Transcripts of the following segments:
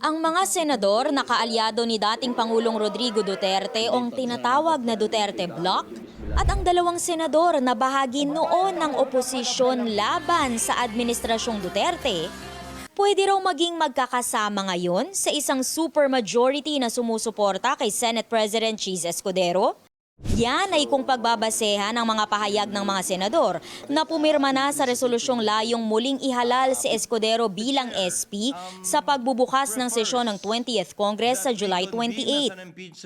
Ang mga senador na kaalyado ni dating Pangulong Rodrigo Duterte o tinatawag na Duterte Bloc at ang dalawang senador na bahagi noon ng oposisyon laban sa Administrasyong Duterte, pwede raw maging magkakasama ngayon sa isang supermajority na sumusuporta kay Senate President Cheese Escudero? Yan ay kung pagbabasehan ng mga pahayag ng mga senador na pumirma na sa resolusyong layong muling ihalal si Escudero bilang SP sa pagbubukas ng sesyon ng 20th Congress sa July 28.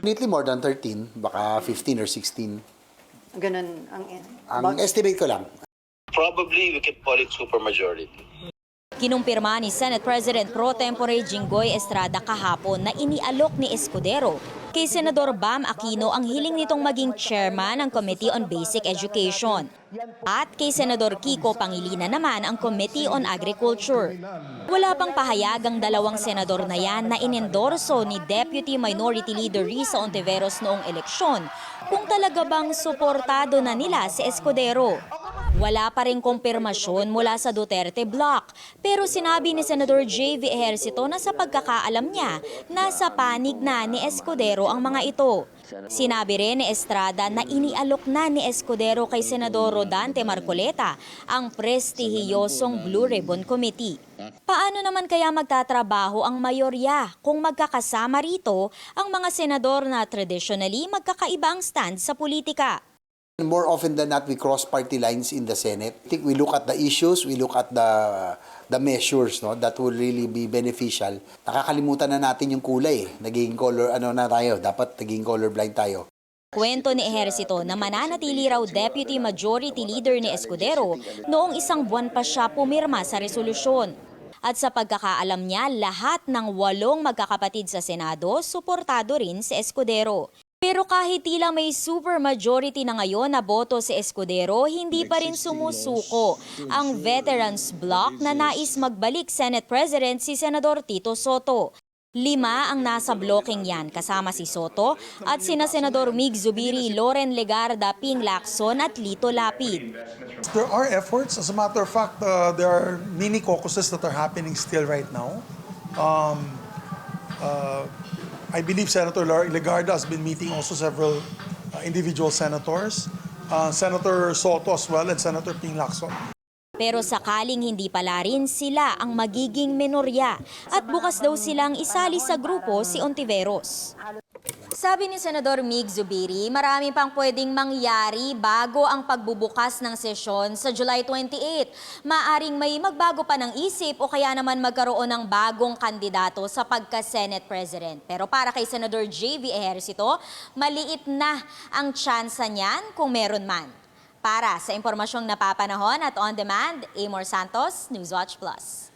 Definitely more than 13, baka 15 or 16. Ganun ang... Ang estimate ko lang. Probably we can call it supermajority. Kinumpirma ni Senate President Pro Tempore Jinggoy Estrada kahapon na inialok ni Escudero kay Senador Bam Aquino ang hiling nitong maging chairman ng Committee on Basic Education. At kay Senador Kiko Pangilinan naman ang Committee on Agriculture. Wala pang pahayag ang dalawang senador na yan na inendorso ni Deputy Minority Leader Risa Ontiveros noong eleksyon kung talaga bang suportado na nila si Escudero. Wala pa rin kumpirmasyon mula sa Duterte Bloc, pero sinabi ni Senador J.V. Ejercito na sa pagkakaalam niya, nasa panig na ni Escudero ang mga ito. Sinabi rin ni Estrada na inialok na ni Escudero kay Senador Rodante Marcoleta ang prestihiyosong Blue Ribbon Committee. Paano naman kaya magtatrabaho ang mayorya kung magkakasama rito ang mga senador na traditionally magkakaiba ang stand sa politika? More often than not, we cross party lines in the Senate. I think we look at the issues, we look at the the measures no that will really be beneficial. Nakakalimutan na natin yung kulay. eh. Naging color ano na tayo, dapat naging color blind tayo. Kwento ni Ejercito na mananatili raw Deputy Majority Leader ni Escudero noong isang buwan pa siya pumirma sa resolusyon. At sa pagkakaalam niya, lahat ng walong magkakapatid sa Senado, suportado rin si Escudero. Pero kahit tila may supermajority na ngayon na boto si Escudero, hindi pa rin sumusuko ang Veterans Bloc na nais magbalik Senate President si Senador Tito Soto. Lima ang nasa blocking yan kasama si Soto at sina Senador Mig Zubiri, Loren Legarda, Ping Lacson at Lito Lapid. There are efforts. As a matter of fact, uh, there are mini caucuses that are happening still right now. Um, uh, I believe Senator Legarda has been meeting also several uh, individual senators. Uh, Senator Soto as well and Senator Ping Lacson. Pero sakaling hindi pala rin sila ang magiging menorya at bukas daw silang isali sa grupo si Ontiveros. Sabi ni Senador Mig Zubiri, marami pang pwedeng mangyari bago ang pagbubukas ng sesyon sa July 28. Maaring may magbago pa ng isip o kaya naman magkaroon ng bagong kandidato sa pagka-Senate President. Pero para kay Senador J.V. Ejercito, maliit na ang tsansa niyan kung meron man. Para sa impormasyong napapanahon at on demand, Amor Santos, Newswatch Plus.